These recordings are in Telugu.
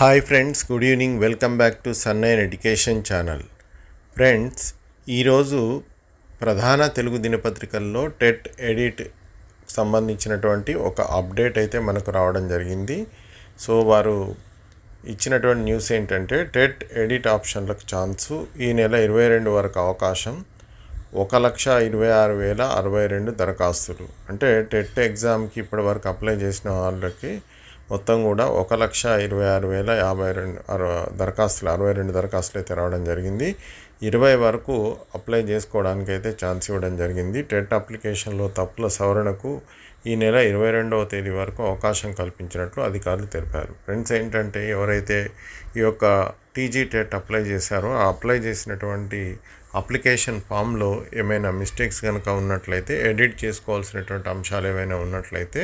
Hi friends good evening. Welcome back to సన్నైన్ education channel. Friends ఈరోజు ప్రధాన తెలుగు దినపత్రికల్లో టెట్ ఎడిట్ సంబంధించినటువంటి ఒక అప్డేట్ అయితే మనకు రావడం జరిగింది. సో వారు ఇచ్చినటువంటి న్యూస్ ఏంటంటే టెట్ ఎడిట్ ఆప్షన్లకు ఛాన్సు ఈ నెల ఇరవై రెండు వరకు అవకాశం ఒక లక్ష ఇరవై ఆరు వేల అరవై రెండు దరఖాస్తులు. అంటే టెట్ ఎగ్జామ్కి ఇప్పటి వరకు అప్లై చేసిన వాళ్ళకి మొత్తం కూడా ఒక లక్ష ఇరవై ఆరు వేల యాభై రెండు అరవై దరఖాస్తులు అరవై రెండు దరఖాస్తులు అయితే రావడం జరిగింది. ఇరవై వరకు అప్లై చేసుకోవడానికి అయితే ఛాన్స్ ఇవ్వడం జరిగింది. టెట్ అప్లికేషన్లో తప్పుల సవరణకు ఈ నెల ఇరవై రెండవ తేదీ వరకు అవకాశం కల్పించినట్లు అధికారులు తెలిపారు. ఫ్రెండ్స్ ఏంటంటే ఎవరైతే ఈ యొక్క టీజీ టెట్ అప్లై చేశారో ఆ అప్లై చేసినటువంటి అప్లికేషన్ ఫామ్లో ఏమైనా మిస్టేక్స్ కనుక ఉన్నట్లయితే ఎడిట్ చేసుకోవాల్సినటువంటి అంశాలు ఏమైనా ఉన్నట్లయితే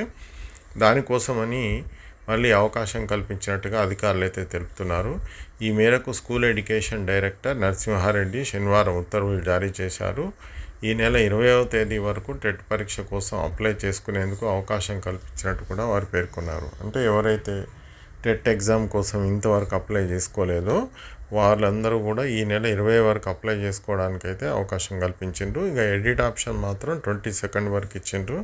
దానికోసమని మళ్ళీ అవకాశం కల్పించినట్టుగా అధికారులు అయితే తెలుపుతున్నారు. ఈ మేరకు స్కూల్ ఎడ్యుకేషన్ డైరెక్టర్ నరసింహారెడ్డి శనివారం ఉత్తర్వులు జారీ చేశారు. ఈ నెల ఇరవైవ తేదీ వరకు టెట్ పరీక్ష కోసం అప్లై చేసుకునేందుకు అవకాశం కల్పించినట్టు కూడా వారు పేర్కొన్నారు. అంటే ఎవరైతే టెట్ ఎగ్జామ్ కోసం ఇంతవరకు అప్లై చేసుకోలేదో వాళ్ళందరూ కూడా ఈ నెల ఇరవై వరకు అప్లై చేసుకోవడానికి అయితే అవకాశం కల్పించిండ్రు. ఇక ఎడిట్ ఆప్షన్ మాత్రం ట్వంటీ సెకండ్ వరకు ఇచ్చిండ్రు.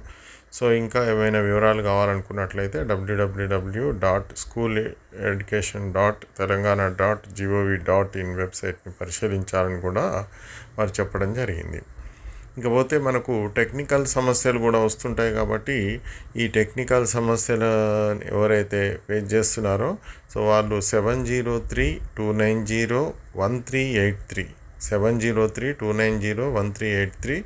సో ఇంకా ఏమైనా వివరాలు కావాలనుకున్నట్లయితే W W W dot school education dot Telangana dot gov dot in వెబ్సైట్ని పరిశీలించాలని కూడా వారు చెప్పడం జరిగింది. ఇకపోతే మనకు టెక్నికల్ సమస్యలు కూడా వస్తుంటాయి కాబట్టి ఈ టెక్నికల్ సమస్యలు ఎవరైతే ఫేస్ చేస్తున్నారో సో వాళ్ళు seven zero three two nine zero one three eight three seven zero three two nine zero one three eight three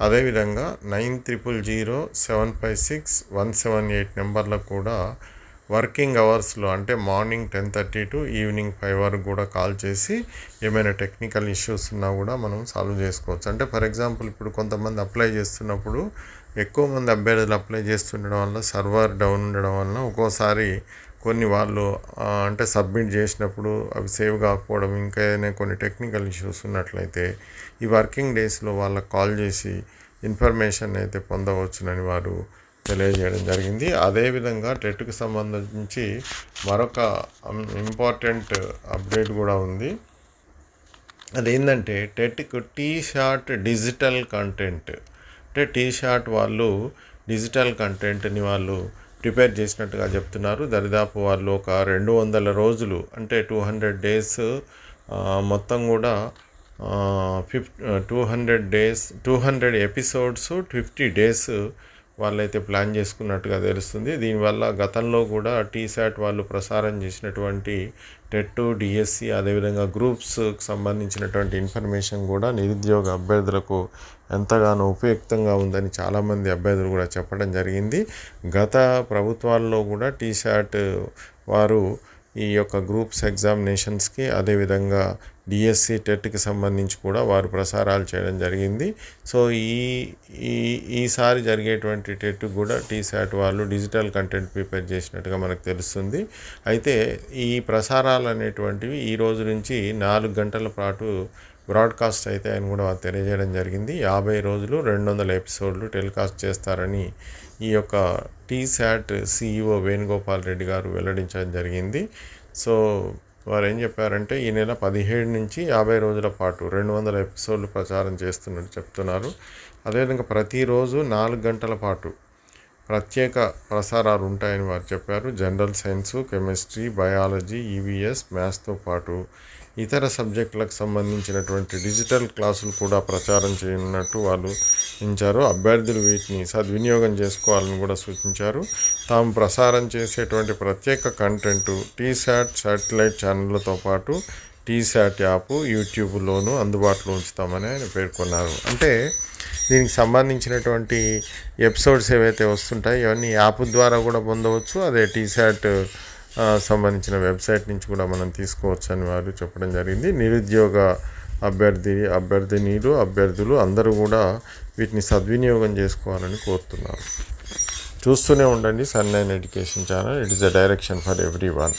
అదేవిధంగా nine triple zero seven five six one seven eight నెంబర్లకు కూడా వర్కింగ్ అవర్స్లో అంటే morning ten thirty to evening five వరకు కూడా కాల్ చేసి ఏమైనా టెక్నికల్ ఇష్యూస్ ఉన్నా కూడా మనం సాల్వ్ చేసుకోవచ్చు. అంటే ఫర్ ఎగ్జాంపుల్ ఇప్పుడు కొంతమంది అప్లై చేస్తున్నప్పుడు ఎక్కువ మంది అభ్యర్థులు అప్లై చేస్తుండడం వల్ల సర్వర్ డౌన్ ఉండడం వల్ల ఒక్కోసారి కొన్ని వాళ్ళు అంటే సబ్మిట్ చేసినప్పుడు అవి సేవ్ కాకపోవడం ఇంకా ఏదైనా కొన్ని టెక్నికల్ ఇష్యూస్ ఉన్నట్లయితే ఈ వర్కింగ్ డేస్లో వాళ్ళకి కాల్ చేసి ఇన్ఫర్మేషన్ అయితే పొందవచ్చునని వారు తెలియజేయడం జరిగింది. అదేవిధంగా టెట్కు సంబంధించి మరొక ఇంపార్టెంట్ అప్డేట్ కూడా ఉంది. అదేంటంటే టెట్కు టీ షార్ట్ డిజిటల్ కంటెంట్ అంటే టీ షార్ట్ వాళ్ళు డిజిటల్ కంటెంట్ని వాళ్ళు ప్రిపేర్ చేసినట్టుగా చెప్తున్నారు. దరిదాపు వాళ్ళు ఒక రెండు వందల రోజులు అంటే టూ హండ్రెడ్ డేస్ మొత్తం కూడా ఫిఫ్ two hundred days two hundred episodes fifty days వాళ్ళైతే ప్లాన్ చేసుకున్నట్టుగా తెలుస్తుంది. దీనివల్ల గతంలో కూడా టీశాట్ వాళ్ళు ప్రసారం చేసినటువంటి టెట్ డిఎస్సి అదేవిధంగా గ్రూప్స్కి సంబంధించినటువంటి ఇన్ఫర్మేషన్ కూడా నిరుద్యోగ అభ్యర్థులకు ఎంతగానో ఉపయుక్తంగా ఉందని చాలామంది అభ్యర్థులు కూడా చెప్పడం జరిగింది. గత ప్రభుత్వాల్లో కూడా టీశాట్ వారు ఈ యొక్క గ్రూప్స్ ఎగ్జామినేషన్స్కి అదేవిధంగా డిఎస్సి టెట్కి సంబంధించి కూడా వారు ప్రసారాలు చేయడం జరిగింది. సో ఈ ఈ ఈసారి జరిగేటువంటి టెట్ కూడా టీశాట్ వాళ్ళు డిజిటల్ కంటెంట్ ప్రిపేర్ చేసినట్టుగా మనకు తెలుస్తుంది. అయితే ఈ ప్రసారాలు అనేటువంటివి ఈ రోజు నుంచి నాలుగు గంటల పాటు బ్రాడ్కాస్ట్ అయితే ఆయన కూడా తెలియజేయడం జరిగింది. యాభై రోజులు రెండు వందల ఎపిసోడ్లు టెలికాస్ట్ చేస్తారని ఈ యొక్క టీశాట్ సీఈఓ వేణుగోపాల్ రెడ్డి గారు వెల్లడించడం జరిగింది. సో వారు ఏం చెప్పారంటే ఈ నెల పదిహేడు నుంచి యాభై రోజుల పాటు రెండు వందల ఎపిసోడ్లు ప్రచారం చేస్తున్నట్టు చెప్తున్నారు. అదేవిధంగా ప్రతిరోజు నాలుగు గంటల పాటు ప్రత్యేక ప్రసారాలు ఉంటాయని వారు చెప్పారు. General science chemistry biology EVS మ్యాథ్స్తో పాటు ఇతర సబ్జెక్టులకు సంబంధించినటువంటి డిజిటల్ క్లాసులు కూడా ప్రచారం చేయనున్నట్టు వాళ్ళు ఇచ్చారు అభ్యర్థులు వీటిని సద్వినియోగం చేసుకోవాలని కూడా సూచించారు. తాము ప్రసారం చేసేటువంటి ప్రత్యేక కంటెంట్ టీశాట్ శాటిలైట్ ఛానళ్ళతో పాటు టీశాట్ యాప్ యూట్యూబ్లోనూ అందుబాటులో ఉంచుతామని ఆయన పేర్కొన్నారు. అంటే దీనికి సంబంధించినటువంటి ఎపిసోడ్స్ ఏవైతే వస్తుంటాయో ఇవన్నీ యాప్ ద్వారా కూడా పొందవచ్చు. అదే టీశాట్ సంబంధించిన వెబ్సైట్ నుంచి కూడా మనం తీసుకోవచ్చు అని వారు చెప్పడం జరిగింది. నిరుద్యోగ అభ్యర్థి అభ్యర్థినీలు అభ్యర్థులు అందరూ కూడా వీటిని సద్వినియోగం చేసుకోవాలని కోరుతున్నారు. చూస్తూనే ఉండండి Sun education channel. It is the direction for every one